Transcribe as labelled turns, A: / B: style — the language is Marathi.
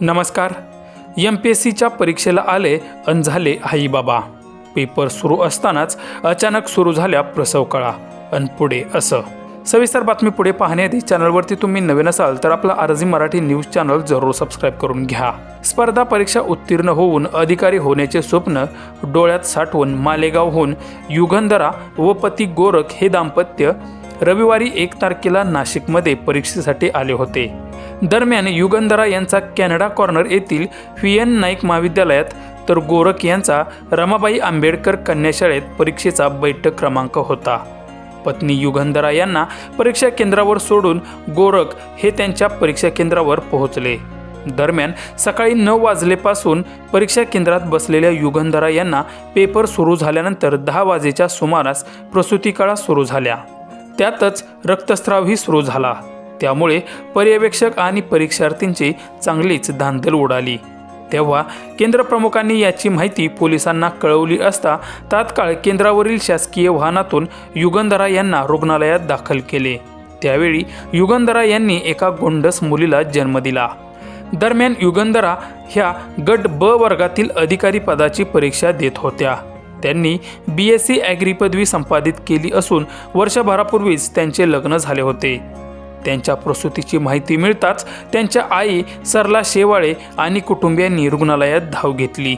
A: नमस्कार. एम पी एस सीच्या परीक्षेला आले अन झाले आई बाबा. पेपर सुरू असतानाच अचानक सुरू झाल्या प्रसव कळा. अन पुढे असं. सविस्तर बातमी पुढे पाहण्याआधी चॅनलवरती तुम्ही नवीन असाल तर आपला आरजी मराठी न्यूज चॅनल जरूर सबस्क्राईब करून घ्या. स्पर्धा परीक्षा उत्तीर्ण होऊन अधिकारी होण्याचे स्वप्न डोळ्यात साठवून मालेगावहून युगंधरा व पती गोरख हे दाम्पत्य रविवारी एक तारखेला नाशिकमध्ये परीक्षेसाठी आले होते. दरम्यान युगंधरा यांचा कॅनडा कॉर्नर येथील व्ही एन नाईक महाविद्यालयात तर गोरख यांचा रमाबाई आंबेडकर कन्याशाळेत परीक्षेचा बैठक क्रमांक होता. पत्नी युगंधरा यांना परीक्षा केंद्रावर सोडून गोरख हे त्यांच्या परीक्षा केंद्रावर पोहोचले. दरम्यान सकाळी नऊ वाजलेपासून परीक्षा केंद्रात बसलेल्या युगंधरा यांना पेपर सुरू झाल्यानंतर दहा वाजेच्या सुमारास प्रसूतिकाळा सुरू झाल्या. त्यातच रक्तस्रावही सुरू झाला. त्यामुळे पर्यवेक्षक आणि परीक्षार्थींची चांगलीच धांदल उडाली. तेव्हा केंद्रप्रमुखांनी याची माहिती पोलिसांना कळवली असता तात्काळ केंद्रावरील शासकीय वाहनातून युगंधरा यांना रुग्णालयात दाखल केले. त्यावेळी युगंधरा यांनी एका गोंडस मुलीला जन्म दिला. दरम्यान युगंधरा ह्या गट ब वर्गातील अधिकारी पदाची परीक्षा देत होत्या. त्यांनी बी एस सी ॲग्री पदवी संपादित केली असून वर्षभरापूर्वीच त्यांचे लग्न झाले होते. त्यांच्या प्रसूतीची माहिती मिळताच त्यांच्या आई सरला शेवाळे आणि कुटुंबियांनी रुग्णालयात धाव घेतली.